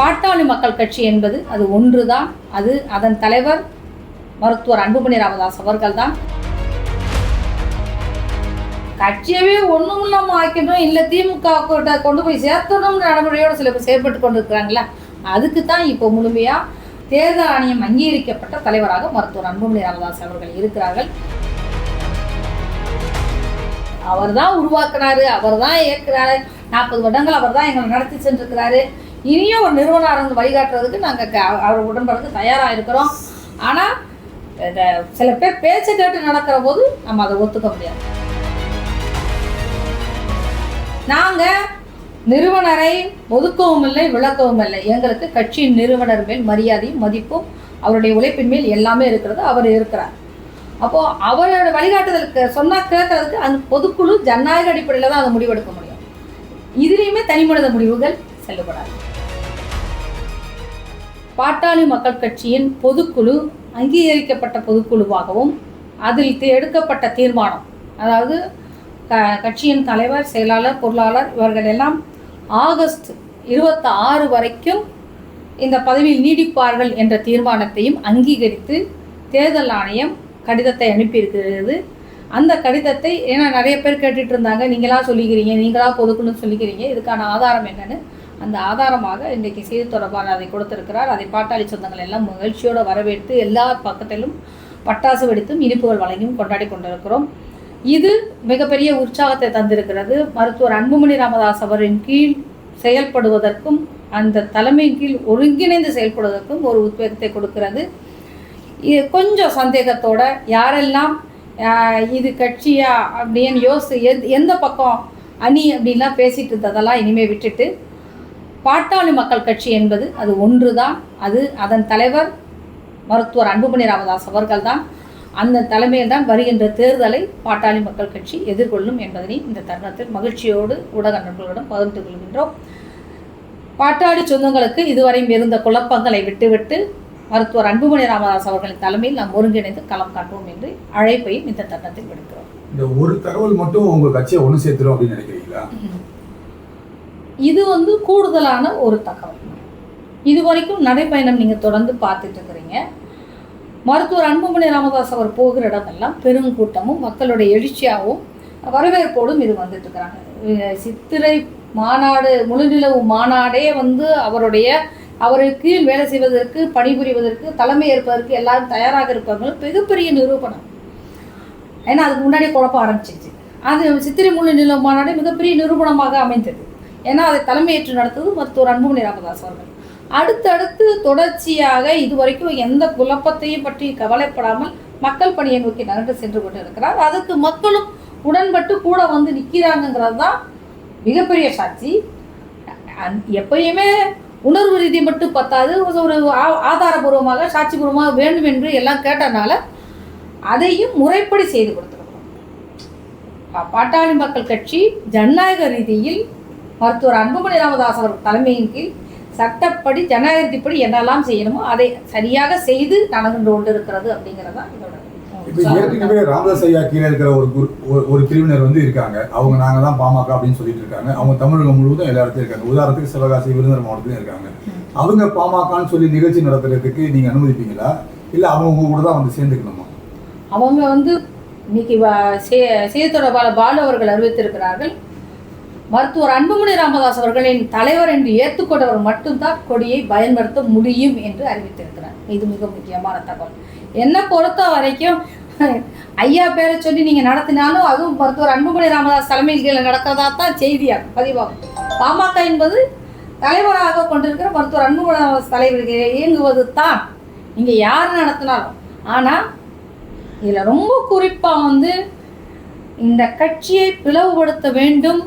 பாட்டாளி மக்கள் கட்சி என்பது அது ஒன்று தான் அது அதன் தலைவர் மருத்துவர் அன்புமணி ராமதாஸ் அவர்கள் தான் கட்சியவே ஒன்றும் இல்லாமல் ஆக்கணும் இல்லை திமுக கொண்டு போய் சேர்த்தணும் நடைமுறையோடு சில பேர் செயல்பட்டு கொண்டு இருக்கிறாங்களா அதுக்கு தான் இப்போ முழுமையாக தேர்தல் ஆணையம் அங்கீகரிக்கப்பட்ட தலைவராக மருத்துவர் அன்புமணி ராமதாஸ் அவர்கள் இருக்கிறார்கள். அவர் தான் உருவாக்குனாரு அவர் தான் இயக்குறாரு. நாற்பது வருடங்கள் அவர் தான் எங்களை நடத்தி சென்றிருக்கிறாரு. இனியும் ஒரு நிறுவனம் இருந்து வழிகாட்டுறதுக்கு நாங்கள் அவர் உடன்படுறது தயாராக இருக்கிறோம் ஆனால் சில பேர் பேச்சை கேட்டு நடக்கிற போது நம்ம அதை ஒத்துக்க முடியாது. நாங்கள் நிறுவனரை ஒதுக்கவும் இல்லை விளக்கவும் இல்லை. எங்களுக்கு கட்சியின் நிறுவனர் மேல் மரியாதையும் மதிப்பும் அவருடைய உழைப்பின் மேல் எல்லாமே இருக்கிறது அவர் இருக்கிறார். அப்போது அவரோட வழிகாட்டுதலுக்கு சொன்னால் கேட்கறதுக்கு அந்த பொதுக்குழு ஜனநாயக அடிப்படையில் தான் அதை முடிவெடுக்க முடியும். இதுலேயுமே தனிமனித முடிவுகள் செல்லுபடாது பாட்டாளி மக்கள் கட்சியின் பொதுக்குழு அங்கீகரிக்கப்பட்ட பொதுக்குழுவாகவும் அதில் எடுக்கப்பட்ட தீர்மானம். அதாவது க கட்சியின் தலைவர் செயலாளர் பொருளாளர் இவர்கள் எல்லாம் ஆகஸ்ட் இருபத்தி ஆறு வரைக்கும் இந்த பதவியில் நீடிப்பார்கள் என்ற தீர்மானத்தையும் அங்கீகரித்து தேர்தல் ஆணையம் கடிதத்தை அனுப்பியிருக்கிறது. அந்த கடிதத்தை ஏன்னா நிறைய பேர் கேட்டுட்டு இருந்தாங்க நீங்களாக சொல்லிக்கிறீங்க நீங்களாக பொதுக்குன்னு சொல்லிக்கிறீங்க இதுக்கான ஆதாரம் என்னன்னு. அந்த ஆதாரமாக இன்றைக்கு செய்தி தொடர்பான அதை கொடுத்திருக்கிறார். அதை பாட்டாளி சொந்தங்கள் எல்லாம் மகிழ்ச்சியோடு வரவேற்று எல்லா பக்கத்திலும் பட்டாசு வெடித்தும் இனிப்புகள் வழங்கியும் கொண்டாடி கொண்டிருக்கிறோம். இது மிகப்பெரிய உற்சாகத்தை தந்திருக்கிறது. மருத்துவர் அன்புமணி ராமதாஸ் அவரின் கீழ் செயல்படுவதற்கும் அந்த தலைமையின் கீழ் ஒருங்கிணைந்து செயல்படுவதற்கும் ஒரு உத்வேகத்தை கொடுக்கிறது. இது கொஞ்சம் சந்தேகத்தோட யாரெல்லாம் இது கட்சியா அப்படின்னு யோசி எந்த பக்கம் அணி அப்படின்லாம் பேசிட்டு இருந்ததெல்லாம் இனிமேல் விட்டுட்டு பாட்டாளி மக்கள் கட்சி என்பது அது ஒன்றுதான். அது அதன் தலைவர் மருத்துவர் அன்புமணி ராமதாஸ் அவர்கள்தான். அந்த தலைமையில் தான் வருகின்ற தேர்தலை பாட்டாளி மக்கள் கட்சி எதிர்கொள்ளும் என்பதனை இந்த தருணத்தில் மகிழ்ச்சியோடு ஊடக நண்பர்களிடம் பகிர்ந்து கொள்கின்றோம். பாட்டாளி சொந்தங்களுக்கு இதுவரையும் இருந்த குழப்பங்களை விட்டுவிட்டு மருத்துவர் அன்புமணி ராமதாஸ் அவர்களின் தலைமையில் நாம் ஒருங்கிணைந்து களம் காட்டுவோம் என்று அழைப்பையும் இந்த தருணத்தில் விடுக்கிறோம். இந்த ஒரு தகவல் மட்டும் உங்க கட்சியை ஒண்ணு சேர்த்துரும் அப்படின்னு நினைக்கிறீங்களா? இது வந்து கூடுதலான ஒரு தகவல். இது வரைக்கும் நடைப்பயணம் நீங்கள் தொடர்ந்து பார்த்துட்டு இருக்கிறீங்க. மருத்துவர் அன்புமணி ராமதாஸ் அவர் போகிற இடமெல்லாம் பெருங்கூட்டமும் மக்களுடைய எழுச்சியாகவும் வரவேற்போடும் இது வந்துட்டு இருக்கிறாங்க. சித்திரை மாநாடு முழுநிலவு மாநாடே வந்து அவருடைய அவருக்கு கீழ் வேலை செய்வதற்கு பணிபுரிவதற்கு தலைமை ஏற்பதற்கு எல்லாரும் தயாராக இருப்பாங்க மிகப்பெரிய நிரூபணம். ஏன்னா அதுக்கு முன்னாடியே குழப்பம் ஆரம்பிச்சிச்சு அது சித்திரை முழு நிலவு மாநாடு மிகப்பெரிய நிரூபணமாக அமைந்தது. ஏன்னா அதை தலைமையேற்று நடத்துவது மருத்துவர் அன்புமணி ராமதாஸ் அவர்கள். அடுத்தடுத்து தொடர்ச்சியாக இதுவரைக்கும் எந்த குழப்பத்தையும் பற்றி கவலைப்படாமல் மக்கள் பணியை நோக்கி நகர்ந்து சென்று கொண்டு இருக்கிறார் அதுக்கு மக்களும் உடன்பட்டு கூட வந்து நிற்கிறாங்கிறது தான் மிகப்பெரிய சாட்சி. அந்- எப்பயுமே உணர்வு ரீதி மட்டும் பத்தாது. ஒரு ஆ- ஆதாரபூர்வமாக சாட்சிபூர்வமாக வேண்டும் என்று எல்லாம் கேட்டனால அதையும் முறைப்படி செய்து கொடுத்துருக்கோம் பாட்டாளி மக்கள் கட்சி ஜனநாயக ரீதியில் மருத்துவர் அன்புமணி ராமதாஸ் அவர் தலைமையின் கீழ் சட்டப்படி ஜனநாயகத்திப்படி என்னெல்லாம் செய்யணுமோ அதை சரியாக செய்து நடந்து கொண்டு இருக்கிறது அப்படிங்கிறது தான் இதோட இப்ப ஏற்கனவே ராமதாஸ் ஐயா கீழே இருக்கிற ஒரு ஒரு- பிரிவினர் வந்து இருக்காங்க. அவங்க நாங்க தான் பாமக அப்படின்னு சொல்லிட்டு இருக்காங்க. அவங்க தமிழகம் முழுவதும் எல்லா இடத்துலயும் இருக்காங்க. உதாரணத்துக்கு சிவகாசி விருதுநகர் மாவட்டத்திலும் இருக்காங்க. அவங்க பாமகன்னு சொல்லி நிகழ்ச்சி நடத்துறதுக்கு நீங்க அனுமதிப்பீங்களா? இல்ல அவங்க உங்க கூட தான் வந்து சேர்ந்துக்கணுமா? அவங்க வந்து இன்னைக்கு செய்தி தொடர்பாளர் பாலு அவர்கள் அறிவித்திருக்கிறார்கள். மருத்துவர் அன்புமணி ராமதாஸ் அவர்களின் தலைவர் என்று ஏற்றுக்கொண்டவர் மட்டும்தான் கொடியை பயன்படுத்த முடியும் என்று அறிவித்திருக்கிறார். இது மிக முக்கியமான தகவல். என்னை பொறுத்த வரைக்கும் ஐயா பேரை சொல்லி நீங்கள் நடத்தினாலும் அதுவும் மருத்துவர் அன்புமணி ராமதாஸ் தலைமையில் கீழே நடக்கிறதா தான் செய்தியாகும் பதிவாகும். பாமக என்பது தலைவராக கொண்டிருக்கிற மருத்துவர் அன்புமணி ராமதாஸ் தலைவர்கள் இயங்குவது தான். நீங்கள் யார் நடத்தினாலும். ஆனால் இதில் ரொம்ப குறிப்பாக வந்து இந்த கட்சியை பிளவுபடுத்த வேண்டும்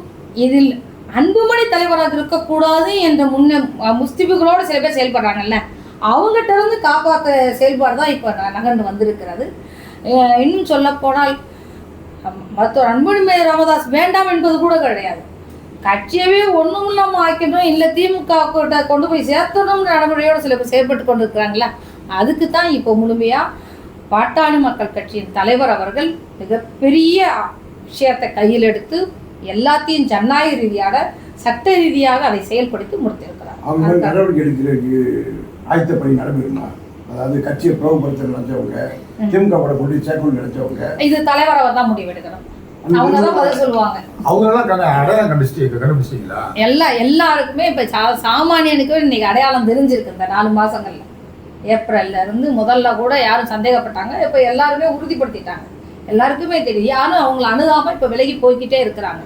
இதில் அன்புமணி தலைவராக இருக்கக்கூடாது என்ற முன்ன முஸ்திபுகளோடு சில பேர் செயல்படுறாங்கல்ல. அவங்ககிட்ட இருந்து காப்பாற்ற செயல்பாடு தான் இப்போ நகர்ந்து வந்திருக்கிறது. இன்னும் சொல்லப்போனால் மருத்துவர் அன்புமணி ராமதாஸ் வேண்டாம் என்பது கூட கிடையாது. கட்சியவே ஒன்றும் இல்லாமல் ஆக்கணும் இல்லை திமுக கிட்ட கொண்டு போய் சேர்த்தணும் நடைமுறையோடு சில பேர் செயல்பட்டு கொண்டு இருக்கிறாங்களா அதுக்கு தான் இப்போ முழுமையாக பாட்டாளி மக்கள் கட்சியின் தலைவர் அவர்கள் மிகப்பெரிய விஷயத்தை கையில் எடுத்து எல்லாத்தையும் ஜனநாயக ரீதியாக சட்ட ரீதியாக அதை செயல்படுத்தி முடித்திருக்கிறார். அவங்க நடவடிக்கை எடுக்கிறதுக்கு ஆயத்தப்படி நடைபெறுமா அதாவது கட்சியை பிரபலப்படுத்த நினைச்சவங்க திமுக பட கொண்டு சேர்க்கணும்னு நினைச்சவங்க. இது தலைவர் அவர் தான் முடிவெடுக்கணும் அவங்க தான் பதில் சொல்லுவாங்க. அடையாளம் எல்லா எல்லாருக்குமே இப்போ சா சாமானியனுக்கு இன்னைக்கு அடையாளம் தெரிஞ்சிருக்கு இந்த நாலு மாசங்கள்ல. ஏப்ரல்ல இருந்து முதல்ல கூட யாரும் சந்தேகப்பட்டாங்க. இப்போ எல்லாருமே உறுதிப்படுத்திட்டாங்க. எல்லாருக்குமே தெரியும். யாரும் அவங்கள அணுகாம இப்போ விலகி போய்க்கிட்டே இருக்கிறாங்க.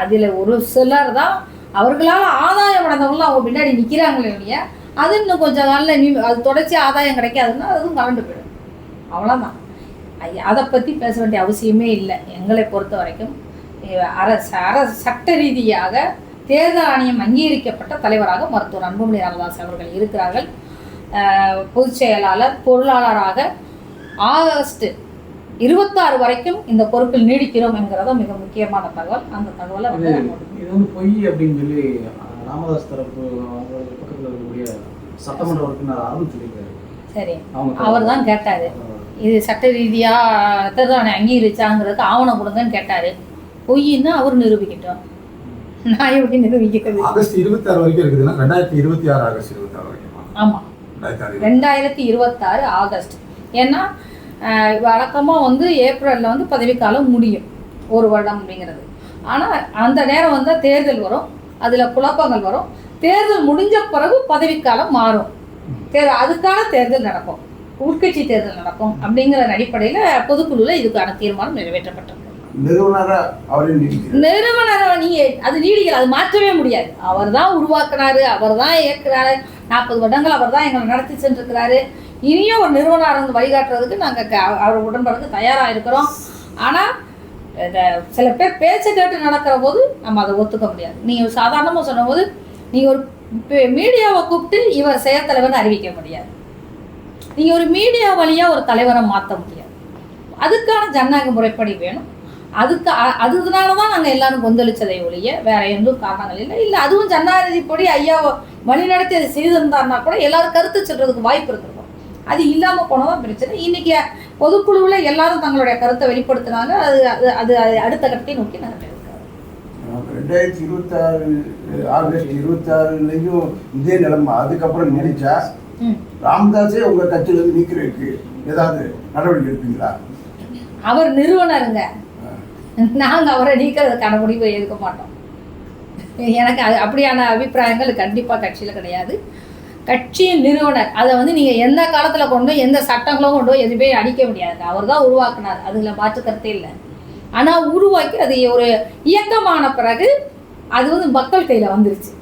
அதில் ஒரு சிலர் தான் அவர்களால் ஆதாயம் அடைந்தவங்களாம் அவங்க பின்னாடி நிற்கிறாங்களே ஒழிய அது இன்னும் கொஞ்சம் நல்ல நீ அது தொடர்ச்சி ஆதாயம் கிடைக்காதுன்னா அதுவும் கலண்டு போயிடும். அவ்வளோதான் அதை பற்றி பேச வேண்டிய அவசியமே இல்லை. எங்களை பொறுத்த வரைக்கும் அரச அரசு சட்ட ரீதியாக தேர்தல் ஆணையம் அங்கீகரிக்கப்பட்ட தலைவராக மருத்துவர் அன்புமணி ராமதாஸ் அவர்கள் இருக்கிறார்கள். பொதுச் செயலாளர் பொருளாளராக ஆகஸ்ட் இருபத்தாறு வரைக்கும் இந்த பொறுப்பில் நீடிக்கிறோம் என்கிறத மிக முக்கியமான தகவல். அந்த தகவலை வந்து இது வந்து பொய் அப்படின்னு சொல்லி ராமதாஸ் தரப்பு பக்கத்தில் இருக்கக்கூடிய சட்டமன்ற உறுப்பினர் அருண் சொல்லியிருக்காரு. சரி. அவர் தான் கேட்டார். இது சட்ட ரீதியாக ஆணையம் அங்கீகரிச்சாங்கிறதுக்கு ஆவணம் கொடுங்கன்னு கேட்டார். பொய்ன்னு அவர் நிரூபிக்கட்டும். நான் எப்படி நிரூபிக்கிறது? ஆகஸ்ட் இருபத்தாறு வரைக்கும் இருக்குதுன்னா ரெண்டாயிரத்தி இருபத்தி ஆறு ஆகஸ்ட் இருபத்தாறு வரைக்குமா? ஆமாம் ஆறு. ரெண்டாயிரத்தி இருபத்தாறு ஆகஸ்ட். ஏன்னா அஹ், வழக்கமா வந்து ஏப்ரலில் வந்து பதவிக்காலம் முடியும். ஒரு வருடம் அப்படிங்கிறது. ஆனால் அந்த நேரம் வந்து தேர்தல் வரும். அதில் குழப்பங்கள் வரும். தேர்தல் முடிஞ்ச பிறகு பதவிக்காலம் மாறும். தேர்தல் அதுக்கான தேர்தல் நடக்கும். உட்கட்சி தேர்தல் நடக்கும் அப்படிங்கிற அடிப்படையில் பொதுக்குழுவில் இதுக்கான தீர்மானம் நிறைவேற்றப்பட்டது நிறுவனரா நீங்க அது நீடிக்கல அது மாற்றவே முடியாது. அவர் தான் உருவாக்குனாரு அவர் தான் இயக்குறாரு. நாற்பது வருடங்கள் அவர் தான் எங்களை நடத்தி சென்றிருக்கிறாரு. இனியும் ஒரு நிறுவனம் இருந்து வழிகாட்டுறதுக்கு நாங்கள் அவர் உடன்படுறதுக்கு தயாராக இருக்கிறோம் ஆனால் சில பேர் பேச்சை கேட்டு நடக்கிற போது நம்ம அதை ஒத்துக்க முடியாது. நீங்கள் சாதாரணமாக சொன்னபோது நீங்கள் ஒரு மீடியாவை கூப்பிட்டு இவர் செயற்தலைவர்னு அறிவிக்க முடியாது. நீங்கள் ஒரு மீடியா வழியாக ஒரு தலைவரை மாற்ற முடியாது. அதுக்கான ஜனநாயக முறைப்படி வேணும். அதுக்கு அ- அதனால தான் நாங்கள் எல்லாரும் கொந்தளிச்சதை ஒழிய வேற எந்தும் காரணங்கள் இல்லை. இல்லை அதுவும் ஜனாதிபதிப்படி ஐயா வழிநடத்தி அதை செய்திருந்தாருன்னா கூட எல்லாரும் கருத்து சொல்றதுக்கு வாய்ப்பு இருக்கிறோம் அது இல்லாமல் போனதான் பிரச்சனை. இன்னைக்கு பொதுக்குழுவில் எல்லாரும் தங்களுடைய கருத்தை வெளிப்படுத்தினாங்க. அது அது அது அடுத்த கட்டத்தை நோக்கி நாங்கள் ரெண்டாயிரத்தி இருபத்தாறு ஆகஸ்ட் இருபத்தாறுலையும் இதே நிலைமை. அதுக்கப்புறம் நினைச்சா ராமதாஸே உங்க கட்சியிலிருந்து நீக்கிறதுக்கு ஏதாவது நடவடிக்கை எடுப்பீங்களா? அவர் நிறுவனருங்க. நாங்க அவரை நீக்கிறதுக்கான முடிவை எடுக்க மாட்டோம். எனக்கு அது அப்படியான அபிப்பிராயங்கள் கண்டிப்பா கட்சியில கிடையாது. கட்சியின் நிறுவனர். அதை வந்து நீங்கள் எந்த காலத்தில் கொண்டு எந்த சட்டங்களும் கொண்டு எதுவுமே அடிக்க முடியாது. அவர் தான் உருவாக்குனார். அதில் மாற்று கருத்தே இல்லை. ஆனால் உருவாக்கி அது ஒரு இயக்கமான பிறகு அது வந்து மக்கள் கையில் வந்துருச்சு.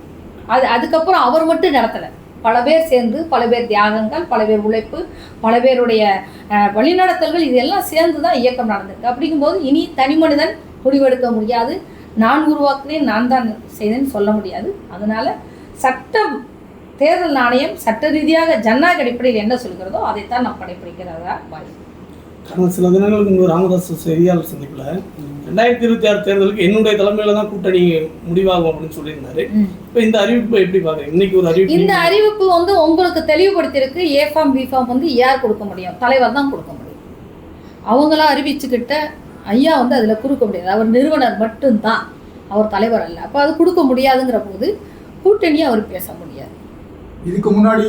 அது அதுக்கப்புறம் அவர் மட்டும் நடத்தலை. பல பேர் சேர்ந்து பல பேர் தியாகங்கள் பல பேர் உழைப்பு பல பேருடைய வழிநடத்தல்கள் இதெல்லாம் சேர்ந்து தான் இயக்கம் நடந்திருக்கு. அப்படிங்கும்போது இனி தனி மனிதன் முடிவெடுக்க முடியாது. நான் உருவாக்குனேன் நான் தான் செய்தேன்னு சொல்ல முடியாது. அதனால சட்டம் தேர்தல் ஆணையம் சட்ட ரீதியாக ஜனநாயக அடிப்படையில் என்ன சொல்கிறதோ அதைத்தான் நாம் கடைபிடிக்கிறதா வாய்ப்பு கடந்த சில தினங்களுக்கு முன்பு ராமதாஸ் செய்தியாளர் சந்திப்புல ரெண்டாயிரத்தி இருபத்தி ஆறு தேர்தலுக்கு என்னுடைய தலைமையில தான் கூட்டணி முடிவாகும் அப்படின்னு சொல்லியிருந்தாரு. இப்போ இந்த அறிவிப்பை எப்படி பாக்குறீங்க இன்னைக்கு ஒரு அறிவிப்பு இந்த அறிவிப்பு வந்து உங்களுக்கு தெளிவுபடுத்தியிருக்கு. ஏ ஃபார்ம் பி ஃபார்ம் வந்து யார் கொடுக்க முடியும்? தலைவர் தான் கொடுக்க முடியும். அவங்களா அறிவிச்சுக்கிட்ட ஐயா வந்து அதில் கொடுக்க முடியாது. அவர் நிறுவனர் மட்டும்தான். அவர் தலைவர் அல்ல. அப்போ அது கொடுக்க முடியாதுங்கிற போது கூட்டணியை அவர் பேச முடியாது. இதுக்கு முன்னாடி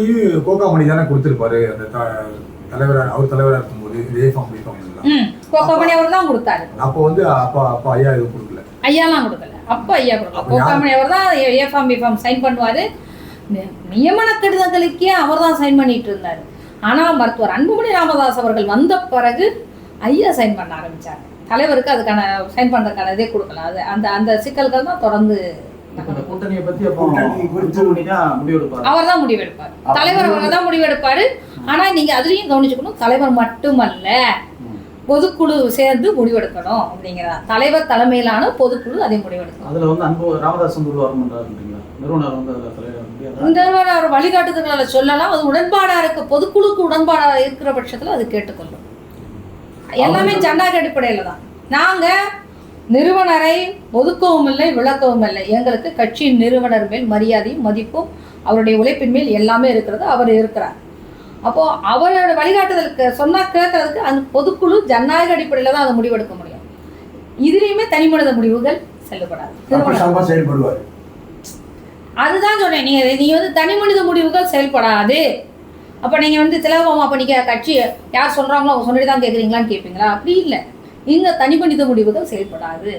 கோகாமணி தானே கொடுத்திருப்பாரு. அந்த த- தலைவரா அவர் தலைவரா இருக்கும்போது இதே ஃபார்ம் பி ஃபார்ம் கோகாமணி அவர் தான் கொடுத்தாரு. அப்போ வந்து அப்பா அப்பா ஐயா எதுவும் கொடுக்கல. ஐயாலாம் கொடுக்கல. அப்போ ஐயா கொடுக்கல? கோகாமணி அவர் தான் A form B form sign பண்ணுவார். நியமன கடிதங்களுக்கே அவர் தான் சைன் பண்ணிட்டு இருந்தார். ஆனால் மருத்துவர் அன்புமணி ராமதாஸ் அவர்கள் வந்த பிறகு ஐயா சைன் பண்ண ஆரம்பிச்சார். தலைவருக்கு அதுக்கான சைன் பண்ணுறதுக்கான இதே கொடுக்கல. அது அந்த அந்த சிக்கல்கள் தான் தொடர்ந்து கூட்டணியை பத்தி முடிவெடுப்பாரு அவர் தான் முடிவெடுப்பார்? அப்ப தலைவர் அவர் தான் முடிவெடுப்பார். ஆனால் நீங்கள் அதுலேயும் கவனிச்சுக்கணும் தலைவர் மட்டுமல்ல. பொதுக்குழு சேர்ந்து முடிவெடுக்கணும் அப்படிங்கிறதா தலைவர் தலைமையிலான பொதுக்குழு அதை முடிவெடுக்கணும் அதுல வந்து அன்பு நிறுவனர் வந்து அதுல தலைவர் வழிகாட்டுதல்களை சொல்லலாம். அது உடன்பாடா இருக்க பொதுக்குழுக்கு உடன்பாடா இருக்கிற பட்சத்துல அது கேட்டுக்கொள்ளும். எல்லாமே ஜனநாயக அடிப்படையில தான் நாங்க நிறுவனரை ஒதுக்கவும் இல்லை விளக்கவும் இல்லை. எங்களுக்கு கட்சியின் நிறுவனர் மேல் மரியாதையும் மதிப்பும் அவருடைய உழைப்பின் மேல் எல்லாமே இருக்கிறது அவர் இருக்கிறார். அப்போ அவரோட வழிகாட்டுதலுக்கு சொன்னா கேட்கறதுக்கு அந்த பொதுக்குழு ஜனநாயக அடிப்படையில தான் அதை முடிவெடுக்க முடியும். இதுலேயுமே தனி மனித முடிவுகள் செல்லுபடாது சம செயல்படுவார். அதுதான் சொன்னேன் நீங்க நீங்க வந்து தனி மனித முடிவுகள் செயல்படாது. அப்ப நீங்க வந்து திலகமாமா அப்ப நீங்க கட்சி யார் சொல்றாங்களோ அவங்க சொன்னது தான் கேக்குறீங்களான்னு கேட்பீங்களா அப்படி இல்லை. இங்க தனி மனித முடிவுகள் செயல்படாது.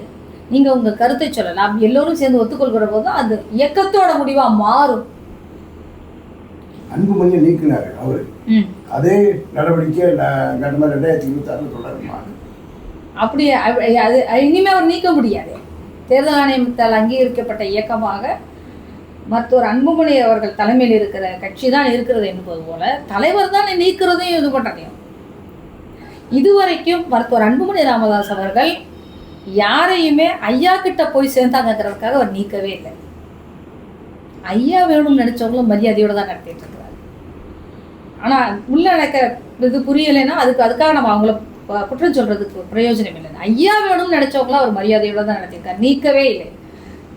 நீங்க உங்க கருத்தை சொல்லலாம். எல்லோரும் சேர்ந்து ஒத்துக்கொள்கிற போது அது இயக்கத்தோட முடிவா மாறும். அன்புமணியை நீக்கினார் அவர். அதே நடவடிக்கை மாதிரி ரெண்டாயிரத்தி இருபத்தி ஆறில் தொடருமா அப்படி அது இனிமே அவர் நீக்க முடியாது. தேர்தல் ஆணையத்தால் அங்கீகரிக்கப்பட்ட இயக்கமாக மருத்துவர் அன்புமணி அவர்கள் தலைமையில் இருக்கிற கட்சி தான் இருக்கிறது என்பது போல தலைவர் தான் நீக்கிறதையும் இது பண்ணுறதையும் இதுவரைக்கும் மருத்துவர் அன்புமணி ராமதாஸ் அவர்கள் யாரையுமே ஐயா கிட்ட போய் சேர்ந்தாங்கிறதுக்காக அவர் நீக்கவே இல்லை. ஐயா வேணும்னு நினைச்சவங்களும் மரியாதையோடு தான் நடத்திட்டு இருக்கிறாரு ஆனா உள்ள நடக்கிற இது புரியலைன்னா அதுக்கு அதுக்காக நம்ம அவங்கள குற்றம் சொல்றதுக்கு பிரயோஜனம் இல்லை ஐயா வேணும்னு நினைச்சவங்களும் அவர் மரியாதையோட தான் நடத்திருக்காரு நீக்கவே இல்லை.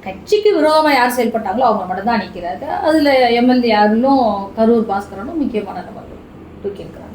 கட்சிக்கு விரோதமாக யார் செயல்பட்டாங்களோ அவங்க மட்டும் தான் நிற்கிறாரு அதுல எம்எல்ஏ யாரும் கரூர் பாஸ்கரனும் முக்கியமான நபர்கள் தூக்கியிருக்கிறார்